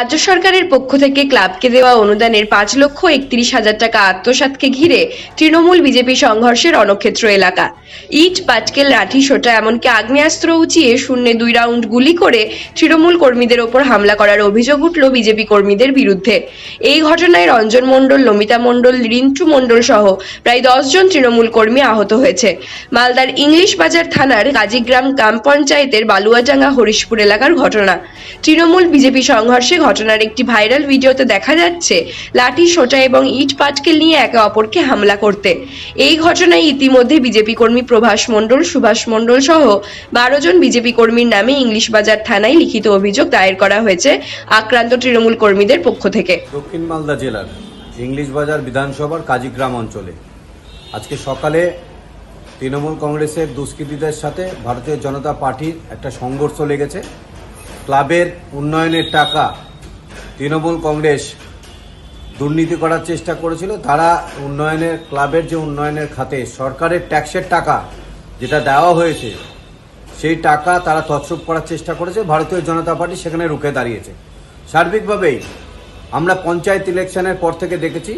রাজ্য সরকারের পক্ষ থেকে ক্লাবকে দেওয়া অনুদানের পাঁচ লক্ষ একত্রিশ হাজার টাকা আত্মসাৎকে ঘিরে তৃণমূল বিজেপি সংঘর্ষের রণক্ষেত্র এলাকা। ইট, পাটকেল, লাঠি, সোটা এমনকি আগ্নেয়াস্ত্র উঁচিয়ে শূন্যে দুই রাউন্ড গুলি করে তৃণমূল কর্মীদের ওপর হামলা করার অভিযোগ উঠল বিজেপি কর্মীদের বিরুদ্ধে। এই ঘটনায় রঞ্জন মণ্ডল লমিতা মণ্ডল, রিন্টু মণ্ডল সহ প্রায় দশজন তৃণমূল কর্মী আহত হয়েছে। মালদার ইংলিশ বাজার থানার কাজীগ্রাম গ্রাম পঞ্চায়েতের বালুয়াডাঙ্গা হরিশপুর এলাকার ঘটনা। তৃণমূল বিজেপি সংঘর্ষে ঘটনার একটি ভাইরাল ভিডিওতে দেখা যাচ্ছে, লাঠি সোটা এবং ইট পাটকেল নিয়ে একে অপরকে হামলা করতে। এই ঘটনায় ইতিমধ্যে বিজেপি কর্মী প্রভাস মণ্ডল, সুভাষ মণ্ডল সহ বারো জন বিজেপি কর্মীর নামে ইংলিশ বাজার থানায় লিখিত অভিযোগ দায়ের করা হয়েছে আক্রান্ত তৃণমূল কর্মীদের পক্ষ থেকে। দক্ষিণ মালদা জেলার ইংলিশ বাজার বিধানসভার কাজীগ্রাম অঞ্চলে আজকে সকালে তৃণমূল কংগ্রেসের দুষ্কৃতীদের সাথে ভারতীয় জনতা পার্টির একটা সংঘর্ষ লেগেছে। ক্লাবের উন্নয়নের টাকা তৃণমূল কংগ্রেস দুর্নীতি করার চেষ্টা করেছিল। তারা উন্নয়নের, ক্লাবের যে উন্নয়নের খাতে সরকারের ট্যাক্সের টাকা যেটা দেওয়া হয়েছে, সেই টাকা তারা তছরূপ করার চেষ্টা করেছে। ভারতীয় জনতা পার্টি সেখানে রুখে দাঁড়িয়েছে। সার্বিকভাবেই আমরা পঞ্চায়েত ইলেকশনের পর থেকে দেখেছি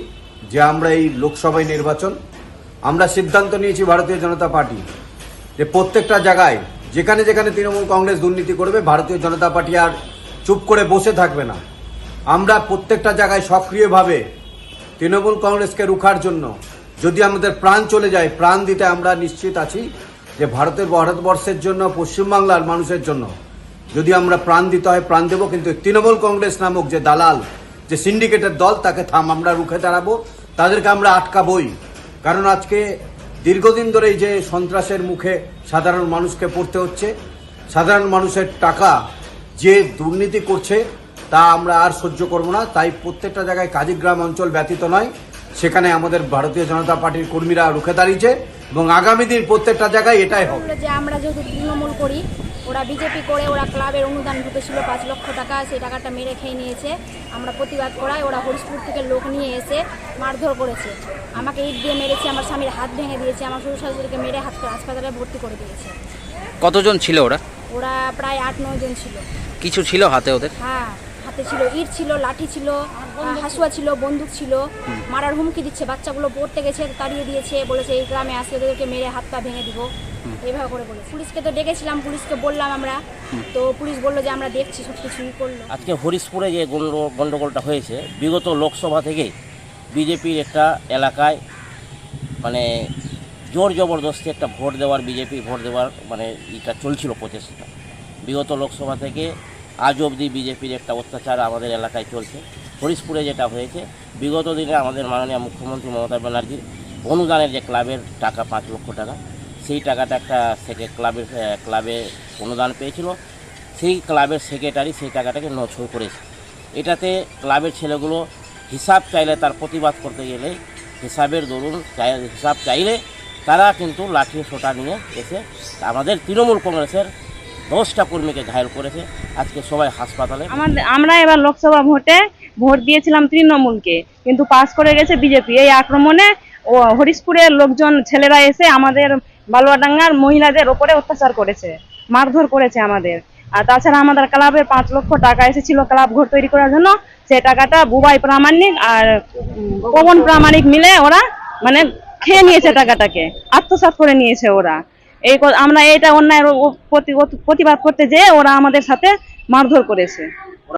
যে আমরা এই লোকসভায় নির্বাচন, আমরা সিদ্ধান্ত নিয়েছি ভারতীয় জনতা পার্টি যে প্রত্যেকটা জায়গায় যেখানে যেখানে তৃণমূল কংগ্রেস দুর্নীতি করবে, ভারতীয় জনতা পার্টি আর চুপ করে বসে থাকবে না। আমরা প্রত্যেকটা জায়গায় সক্রিয়ভাবে তৃণমূল কংগ্রেসকে রুখার জন্য যদি আমাদের প্রাণ চলে যায়, প্রাণ দিতে আমরা নিশ্চিত আছি যে ভারতের, ভারতবর্ষের জন্য, পশ্চিমবাংলার মানুষের জন্য যদি আমরা প্রাণ দিতে হয়, প্রাণ দেবো, কিন্তু তৃণমূল কংগ্রেস নামক যে দালাল, যে সিন্ডিকেটের দল, তাকে থাম, আমরা রুখে দাঁড়াবো, তাদেরকে আমরা আটকাবই। কারণ আজকে দীর্ঘদিন ধরেই যে সন্ত্রাসের মুখে সাধারণ মানুষকে পড়তে হচ্ছে, সাধারণ মানুষের টাকা যে দুর্নীতি করছে তা আমরা আর সহ্য করব না। তাই প্রত্যেকটা জায়গায় কাজীগ্রাম অঞ্চল ব্যতীত নয়। সেখানে আমাদের ভারতীয় জনতা পার্টির কর্মীরা রুখে দাঁড়িয়েছে এবং আগামী দিন প্রত্যেকটা জায়গায় এটাই হবে। যে আমরা যেহেতু তৃণমূল করি ওরা বিজেপি করে ওরা ক্লাবের অনুদান ঢুকেছিল পাঁচ লক্ষ টাকা সেই টাকাটা মেরে খেয়ে নিয়েছে। আমরা প্রতিবাদ করায় ওরা হরিশপুর থেকে লোক নিয়ে এসে মারধর করেছে। আমাকে ইট দিয়ে মেরেছে আমার স্বামীর হাত ভেঙে দিয়েছে আমার শ্বশুর শাশুড়িকে মেরে হাত হাসপাতালে ভর্তি করে দিয়েছে। কতজন ছিল ওরা? ওরা প্রায় আট নয় জন ছিল। কিছু ছিল হাতে ওদের? হ্যাঁ। হাতে ছিল ইট ছিল লাঠি ছিল হাসুয়া ছিল বন্দুক ছিল। মারার হুমকি দিচ্ছে বাচ্চাগুলো পড়তে গেছে তাড়িয়ে দিয়েছে বলেছে এই গ্রামে আসলে ওদেরকে মেরে হাত পা ভেঙে দিব। এইভাবে করে বলে পুলিশকে তো ডেকেছিলাম পুলিশকে বললাম আমরা। তো পুলিশ বলল যে আমরা দেখছি সব কিছুই করল আজকে হরিশপুরে যে গন্ডগোলটা হয়েছে বিগত লোকসভা থেকে বিজেপির একটা এলাকায় মানে জোর জবরদস্তি একটা ভোট দেওয়ার বিজেপি ভোট দেওয়ার মানে এটা চলছিল প্রচেষ্টা বিগত লোকসভা থেকে আজ অবধি বিজেপির একটা অত্যাচার আমাদের এলাকায় চলছে। হরিশপুরে যেটা হয়েছে, বিগত দিনে আমাদের মাননীয় মুখ্যমন্ত্রী মমতা ব্যানার্জির অনুদানের যে ক্লাবের টাকা পাঁচ লক্ষ টাকা, সেই টাকাটা একটা থেকে ক্লাবের ক্লাবে অনুদান পেয়েছিল। সেই ক্লাবের সেক্রেটারি সেই টাকাটাকে নছল করেছে। এটাতে ক্লাবের ছেলেগুলো হিসাব চাইলে তার প্রতিবাদ করতে গেলে, হিসাবের দরুন হিসাব চাইলে তারা কিন্তু লাঠি সোটা নিয়ে এসে আমাদের তৃণমূল কংগ্রেসের দশটা কর্মীকে ঘায়ল করেছে। আজকে সবাই হাসপাতালে। আমাদের আমরা এবার লোকসভা ভোটে ভোট দিয়েছিলাম তৃণমূলকে, কিন্তু পাস করে গেছে বিজেপি। এই আক্রমণে ও হরিশপুরের লোকজন, ছেলেরা এসে আমাদের বালুয়াডাঙ্গার মহিলাদের ওপরে অত্যাচার করেছে, মারধর করেছে আমাদের। আর তাছাড়া আমাদের ক্লাবের পাঁচ লক্ষ টাকা এসেছিল ক্লাব ঘর তৈরি করার জন্য। সেই টাকাটা বুবাই প্রামাণিক আর পবন প্রামাণিক মিলে ওরা মানে খেয়ে নিয়েছে টাকাটাকে, আত্মসাৎ করে নিয়েছে ওরা। এই আমরা এটা অন্যায় প্রতিবাদ করতে যেয়ে ওরা আমাদের সাথে মারধর করেছে।